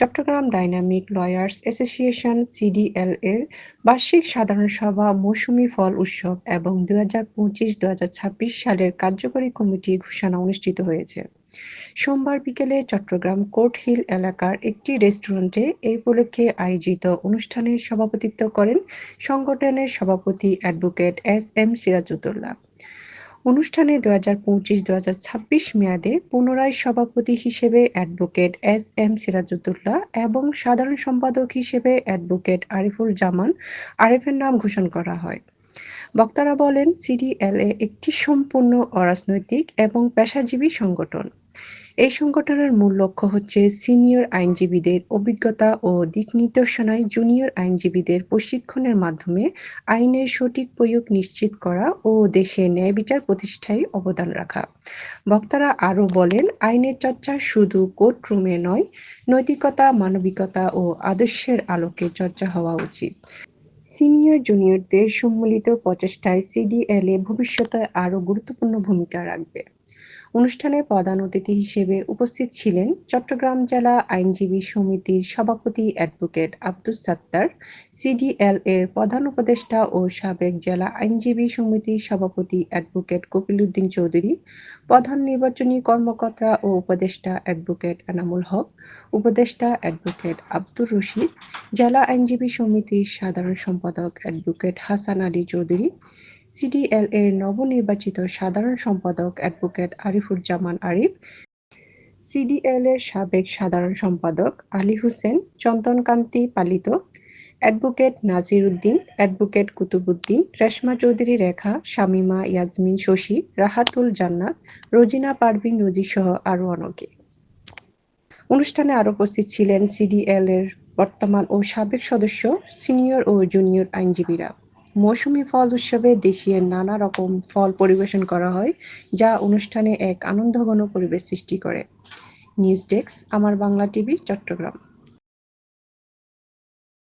Chattogram dynamic lawyers association CDL এর বার্ষিক সাধারণ সভা, মৌসুমী ফল উৎসব এবং দুই হাজার পঁচিশ ছাব্বিশ সালের কার্যকরী কমিটি ঘোষণা অনুষ্ঠিত হয়েছে। সোমবার বিকেলে চট্টগ্রাম কোর্ট হিল এলাকার একটি রেস্টুরেন্টে এই উপলক্ষে আয়োজিত অনুষ্ঠানে সভাপতিত্ব করেন সংগঠনের সভাপতি অ্যাডভোকেট এস এম সিরাজউদ্দৌলা। অনুষ্ঠানে দু হাজার পঁচিশ দু হাজার ছাব্বিশ মেয়াদে পুনরায় সভাপতি হিসেবে অ্যাডভোকেট এস এম সিরাজুদ্দুল্লাহ এবং সাধারণ সম্পাদক হিসেবে অ্যাডভোকেট আরিফুল জামান আরিফের নাম ঘোষণা করা হয়। বক্তারা বলেন, সিডিএলএ একটি সম্পূর্ণ অরাজনৈতিক এবং পেশাজীবী সংগঠন। এই সংগঠনের মূল লক্ষ্য হচ্ছে সিনিয়র আইনজীবীদের অভিজ্ঞতা ও দিক নির্দেশনায় জুনিয়র আইনজীবীদের প্রশিক্ষণের মাধ্যমে আইনের সঠিক প্রয়োগ নিশ্চিত করা ও দেশে ন্যায় বিচার প্রতিষ্ঠায় অবদান রাখা। বক্তারা আরও বলেন, আইনের চর্চা শুধু কোর্টরুমে নয়, নৈতিকতা, মানবিকতা ও আদর্শের আলোকে চর্চা হওয়া উচিত। সিনিয়র জুনিয়রদের সম্মিলিত প্রচেষ্টায় সিডিএলএ ভবিষ্যতে আরও গুরুত্বপূর্ণ ভূমিকা রাখবে। অনুষ্ঠানে প্রধান অতিথি হিসেবে উপস্থিত ছিলেন চট্টগ্রাম জেলা আইনজীবী সমিতির সভাপতি অ্যাডভোকেট আব্দুস সাত্তার, সিডিএল এর প্রধান উপদেষ্টা ও সাবেক জেলা আইনজীবী সমিতির সভাপতি অ্যাডভোকেট কপিলউদ্দিন চৌধুরী, প্রধান নির্বাচনী কর্মকর্তা ও উপদেষ্টা অ্যাডভোকেট এনামুল হক, উপদেষ্টা অ্যাডভোকেট আব্দুর রশিদ, জেলা আইনজীবী সমিতির সাধারণ সম্পাদক অ্যাডভোকেট হাসান আলী চৌধুরী সিডিএল এর নবনির্বাচিত সাধারণ সম্পাদক অ্যাডভোকেট আরিফুজ্জামান আরিফ সিডিএল এর সাবেক সাধারণ সম্পাদক আলী হোসেন চন্দনকান্তি পালিত, অ্যাডভোকেট নাজির উদ্দিন, অ্যাডভোকেট কুতুবুদ্দিন রেশমা চৌধুরী রেখা, শামিমা ইয়াজমিন শশী, রাহাতুল জান্নাত, রোজিনা পারভিন রোজি সহ আরও অনেকে। অনুষ্ঠানে আরও উপস্থিত ছিলেন সিডিএল এর বর্তমান ও সাবেক সদস্য, সিনিয়র ও জুনিয়র আইনজীবীরা। মৌসুমী ফল উৎসবে দেশের নানা রকম ফল পরিবেশন করা হয়, যা অনুষ্ঠানে এক আনন্দঘন পরিবেশ সৃষ্টি করে। নিউজ ডেস্ক, আমার বাংলা টিভি, চট্টগ্রাম।